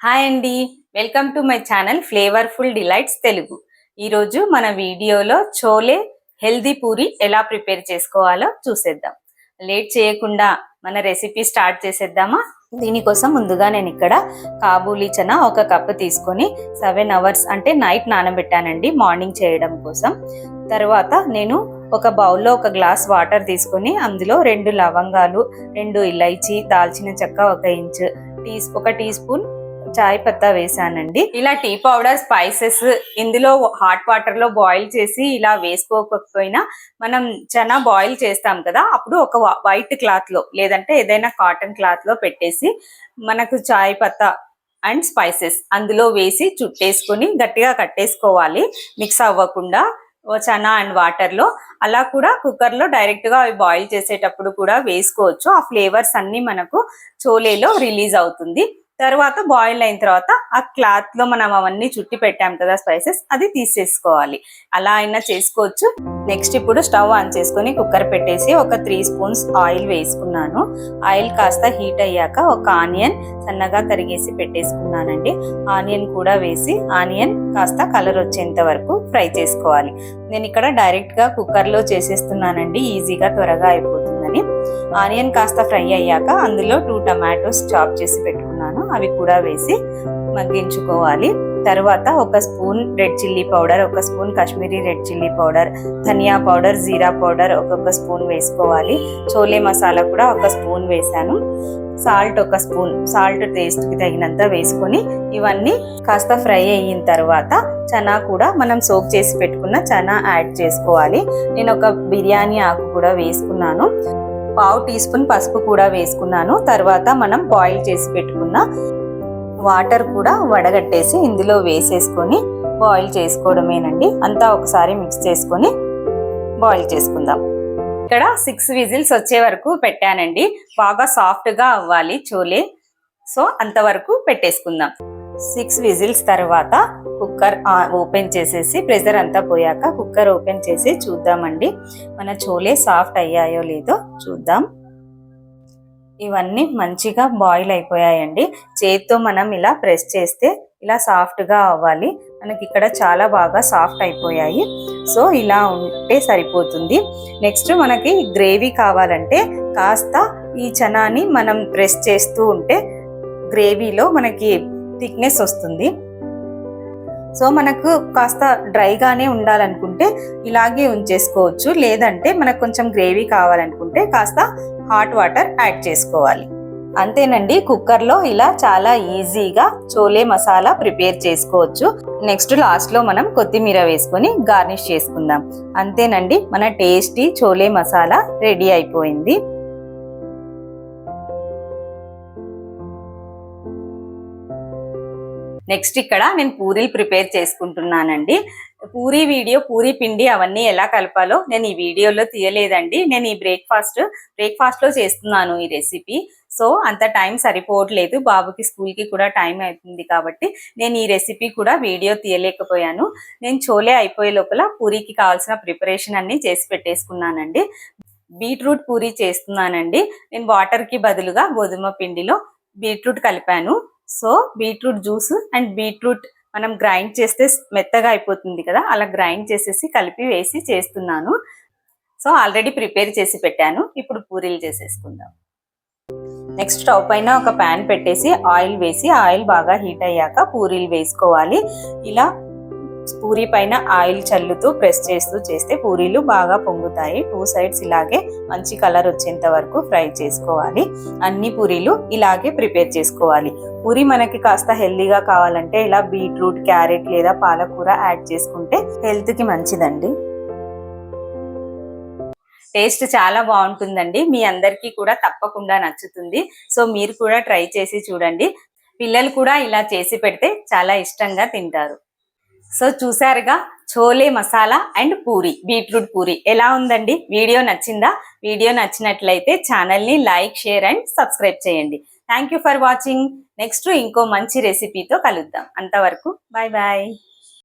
Hi అండి. Welcome to my channel flavourful delights Telugu. ఈరోజు మన వీడియోలో చోలే హెల్దీ పూరి ఎలా ప్రిపేర్ చేసుకోవాలో చూసేద్దాం. లేట్ చేయకుండా మన రెసిపీ స్టార్ట్ చేసేద్దామా? దీనికోసం ముందుగా నేను ఇక్కడ కాబూలీ చనా ఒక కప్ తీసుకొని సెవెన్ అవర్స్ అంటే నైట్ నానబెట్టానండి మార్నింగ్ చేయడం కోసం. తర్వాత నేను ఒక బౌల్లో ఒక గ్లాస్ వాటర్ తీసుకొని అందులో రెండు లవంగాలు రెండు ఇలైచి దాల్చిన చెక్క ఒక ఇంచ్ టీ ఒక టీ స్పూన్ చాయ్ పత్తా వేసానండి. ఇలా టీ పౌడర్ స్పైసెస్ ఇందులో హాట్ వాటర్లో బాయిల్ చేసి ఇలా వేసుకోకపోయినా మనం చనా బాయిల్ చేస్తాం కదా అప్పుడు ఒక వైట్ క్లాత్లో లేదంటే ఏదైనా కాటన్ క్లాత్లో పెట్టేసి మనకు చాయ్ పత్తా అండ్ స్పైసెస్ అందులో వేసి చుట్టేసుకొని గట్టిగా కట్టేసుకోవాలి. మిక్స్ అవ్వకుండా చనా అండ్ వాటర్లో. అలా కూడా కుక్కర్లో డైరెక్ట్గా అవి బాయిల్ చేసేటప్పుడు కూడా వేసుకోవచ్చు. ఆ ఫ్లేవర్స్ అన్ని మనకు చోలేలో రిలీజ్ అవుతుంది. తర్వాత బాయిల్ అయిన తర్వాత ఆ క్లాత్లో మనం అవన్నీ చుట్టి పెట్టాం కదా స్పైసెస్ అది తీసేసుకోవాలి. అలా అయినా చేసుకోవచ్చు. నెక్స్ట్ ఇప్పుడు స్టవ్ ఆన్ చేసుకొని కుక్కర్ పెట్టేసి ఒక త్రీ స్పూన్స్ ఆయిల్ వేసుకున్నాను. ఆయిల్ కాస్త హీట్ అయ్యాక ఒక ఆనియన్ సన్నగా తరిగేసి పెట్టేసుకున్నానండి. ఆనియన్ కూడా వేసి ఆనియన్ కాస్త కలర్ వచ్చేంత వరకు ఫ్రై చేసుకోవాలి. నేను ఇక్కడ డైరెక్ట్గా కుక్కర్ చేసేస్తున్నానండి. ఈజీగా త్వరగా అయిపోతుందని. ఆనియన్ కాస్త ఫ్రై అయ్యాక అందులో టూ టమాటోస్ చాప్ చేసి పెట్టుకున్నాను. అవి కూడా వేసి మగ్గించుకోవాలి. తర్వాత ఒక స్పూన్ రెడ్ చిల్లీ పౌడర్ ఒక spoon Kashmiri red chilli powder ధనియా పౌడర్ జీరా పౌడర్ ఒక్కొక్క స్పూన్ వేసుకోవాలి. చోలే మసాలా కూడా ఒక స్పూన్ వేసాను సాల్ట్ ఒక స్పూన్ సాల్ట్ టేస్ట్కి తగినంత వేసుకొని ఇవన్నీ కాస్త ఫ్రై అయిన తర్వాత చనా కూడా మనం సోక్ చేసి పెట్టుకున్న చనా యాడ్ చేసుకోవాలి. నేను ఒక బిర్యానీ ఆకు కూడా వేసుకున్నాను. పావు టీ స్పూన్ పసుపు కూడా వేసుకున్నాను. తర్వాత మనం బాయిల్ చేసి పెట్టుకున్న వాటర్ కూడా వడగట్టేసి ఇందులో వేసేసుకొని బాయిల్ చేసుకోవడమేనండి. అంతా ఒకసారి మిక్స్ చేసుకొని బాయిల్ చేసుకుందాం. ఇక్కడ సిక్స్ విజిల్స్ వచ్చే వరకు పెట్టానండి. బాగా సాఫ్ట్గా అవ్వాలి చోలే. సో అంతవరకు పెట్టేసుకుందాం. సిక్స్ విజిల్స్ తర్వాత కుక్కర్ ఓపెన్ చేసేసి ప్రెజర్ అంతా పోయాక కుక్కర్ ఓపెన్ చేసి చూద్దామండి. మన చోలే సాఫ్ట్ అయ్యాయో లేదో చూద్దాం. ఇవన్నీ మంచిగా బాయిల్ అయిపోయాయండి. చేతితో మనం ఇలా ప్రెస్ చేస్తే ఇలా సాఫ్ట్గా అవ్వాలి. మనకి ఇక్కడ చాలా బాగా సాఫ్ట్ అయిపోయాయి. సో ఇలా ఉంటే సరిపోతుంది. నెక్స్ట్ మనకి గ్రేవీ కావాలంటే కాస్త ఈ చనాని మనం ప్రెస్ చేస్తూ ఉంటే గ్రేవీలో మనకి థిక్నెస్ వస్తుంది. సో మనకు కాస్త డ్రైగానే ఉండాలనుకుంటే ఇలాగే ఉంచేసుకోవచ్చు. లేదంటే మనకు కొంచెం గ్రేవీ కావాలనుకుంటే కాస్త హాట్ వాటర్ యాడ్ చేసుకోవాలి. అంతేనండి కుక్కర్లో ఇలా చాలా ఈజీగా చోలే మసాలా ప్రిపేర్ చేసుకోవచ్చు. నెక్స్ట్ లాస్ట్లో మనం కొత్తిమీర వేసుకొని గార్నిష్ చేసుకుందాం. అంతేనండి మన టేస్టీ చోలే మసాలా రెడీ అయిపోయింది. నెక్స్ట్ ఇక్కడ నేను పూరీలు ప్రిపేర్ చేసుకుంటున్నానండి. పూరీ వీడియో పూరీ పిండి అవన్నీ ఎలా కలపాలో నేను ఈ వీడియోలో తీయలేదండి. నేను ఈ బ్రేక్ఫాస్ట్ బ్రేక్ఫాస్ట్లో చేస్తున్నాను ఈ రెసిపీ సో అంత టైం సరిపోవట్లేదు. బాబుకి స్కూల్కి కూడా టైం అవుతుంది కాబట్టి నేను ఈ రెసిపీ కూడా వీడియో తీయలేకపోయాను. నేను చోలే అయిపోయే లోపల పూరీకి కావాల్సిన ప్రిపరేషన్ అన్ని చేసి పెట్టేసుకున్నానండి. బీట్రూట్ పూరీ చేస్తున్నానండి. నేను వాటర్కి బదులుగా గోధుమ పిండిలో బీట్రూట్ కలిపాను. So beetroot juice and beetroot మనం గ్రైండ్ చేస్తే మెత్తగా అయిపోతుంది కదా అలా గ్రైండ్ చేసేసి కలిపి వేసి చేస్తున్నాను. సో ఆల్రెడీ ప్రిపేర్ చేసి పెట్టాను. ఇప్పుడు పూరీలు చేసేసుకుందాం. నెక్స్ట్ స్టవ్ పైన ఒక ప్యాన్ పెట్టేసి ఆయిల్ వేసి ఆయిల్ బాగా హీట్ అయ్యాక పూరీలు వేసుకోవాలి. ఇలా పూరి పైన ఆయిల్ చల్లుతూ ప్రెస్ చేస్తూ చేస్తే పూరీలు బాగా పొంగుతాయి. టూ సైడ్స్ ఇలాగే మంచి కలర్ వచ్చేంత వరకు ఫ్రై చేసుకోవాలి. అన్ని పూరీలు ఇలాగే ప్రిపేర్ చేసుకోవాలి. పూరి మనకి కాస్త హెల్దీగా కావాలంటే ఇలా బీట్రూట్ క్యారెట్ లేదా పాలకూర యాడ్ చేసుకుంటే హెల్త్కి మంచిదండి. టేస్ట్ చాలా బాగుంటుందండి. మీ అందరికీ కూడా తప్పకుండా నచ్చుతుంది. సో మీరు కూడా ట్రై చేసి చూడండి. పిల్లలు కూడా ఇలా చేసి పెడితే చాలా ఇష్టంగా తింటారు. సో చూసారుగా చోలే మసాలా అండ్ పూరి బీట్రూట్ పూరి. ఎలా ఉందండి? వీడియో నచ్చిందా? వీడియో నచ్చినట్లయితే ఛానల్ని లైక్ షేర్ అండ్ సబ్స్క్రైబ్ చేయండి. థ్యాంక్ ఫర్ వాచింగ్ నెక్స్ట్ ఇంకో మంచి రెసిపీతో కలుద్దాం. అంతవరకు బాయ్ బాయ్